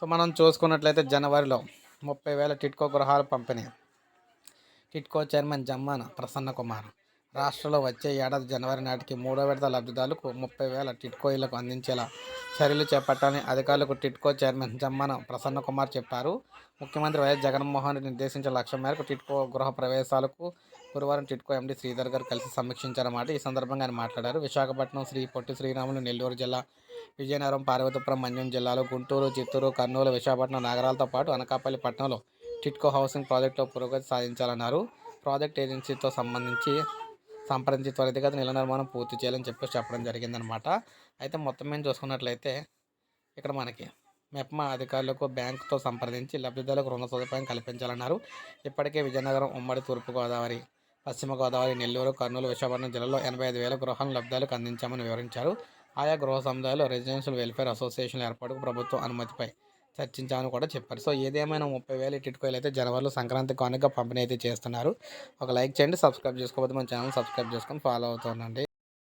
So మనం చూసుకున్నట్లయితే జనవరిలో ముప్పై వేల టిట్కో గృహాలు పంపిణీ. టిట్కో చైర్మన్ జమ్మాన ప్రసన్న కుమార్. రాష్ట్రంలో వచ్చే ఏడాది జనవరి నాటికి మూడో విడత లబ్ధిదారులకు ముప్పై వేల టిట్కో ఇళ్ళకు అందించేలా చర్యలు చేపట్టాలని అధికారులకు టిట్కో చైర్మన్ జమ్మాన ప్రసన్న కుమార్ చెప్పారు. ముఖ్యమంత్రి వైఎస్ జగన్మోహన్ రెడ్డి నిర్దేశించిన లక్ష్యం మేరకు టిట్కో గృహ ప్రవేశాలకు గురువారం టిట్కో ఎండీ శ్రీధర్ గారు కలిసి సమీక్షించారన్నమాట. ఈ సందర్భంగా ఆయన మాట్లాడారు. విశాఖపట్నం శ్రీ పొట్టి శ్రీరాములు నెల్లూరు జిల్లా విజయనగరం పార్వతీపురం మన్యం జిల్లాలో గుంటూరు చిత్తూరు కర్నూలు విశాఖపట్నం నగరాలతో పాటు అనకాపల్లి పట్టణంలో టిట్కో హౌసింగ్ ప్రాజెక్టులో పురోగతి సాధించాలన్నారు. ప్రాజెక్ట్ ఏజెన్సీతో సంబంధించి సంప్రదించి త్వరితగత నిల నిర్మాణం పూర్తి చేయాలని చెప్పేసి చెప్పడం జరిగిందనమాట అయితే మొత్తం మేము చూసుకున్నట్లయితే ఇక్కడ మనకి మెప్మా అధికారులకు బ్యాంకుతో సంప్రదించి లబ్ధిదారులకు రుణ సదుపాయం కల్పించాలన్నారు. ఇప్పటికే విజయనగరం ఉమ్మడి తూర్పుగోదావరి పశ్చిమ గోదావరి నెల్లూరు కర్నూలు విశాఖపట్నం జిల్లాలో ఎనభై ఐదు వేల గృహాలను లబ్ధాలకు అందించామని వివరించారు. ఆయా గృహ సముదాయాలు రెసిడెన్షియల్ వెల్ఫేర్ అసోసియేషన్ ఏర్పాటుకు ప్రభుత్వం అనుమతిపై చర్చించామని కూడా చెప్పారు. సో ఏదేమైనా ముప్పై వేలు ఇటుకోయలు అయితే జనవరిలో సంక్రాంతి కానుక పంపిణీ అయితే చేస్తున్నారు. ఒక లైక్ చేయండి సబ్స్క్రైబ్ చేసుకోకపోతే మన ఛానల్ సబ్స్క్రైబ్ చేసుకొని ఫాలో అవుతుండండి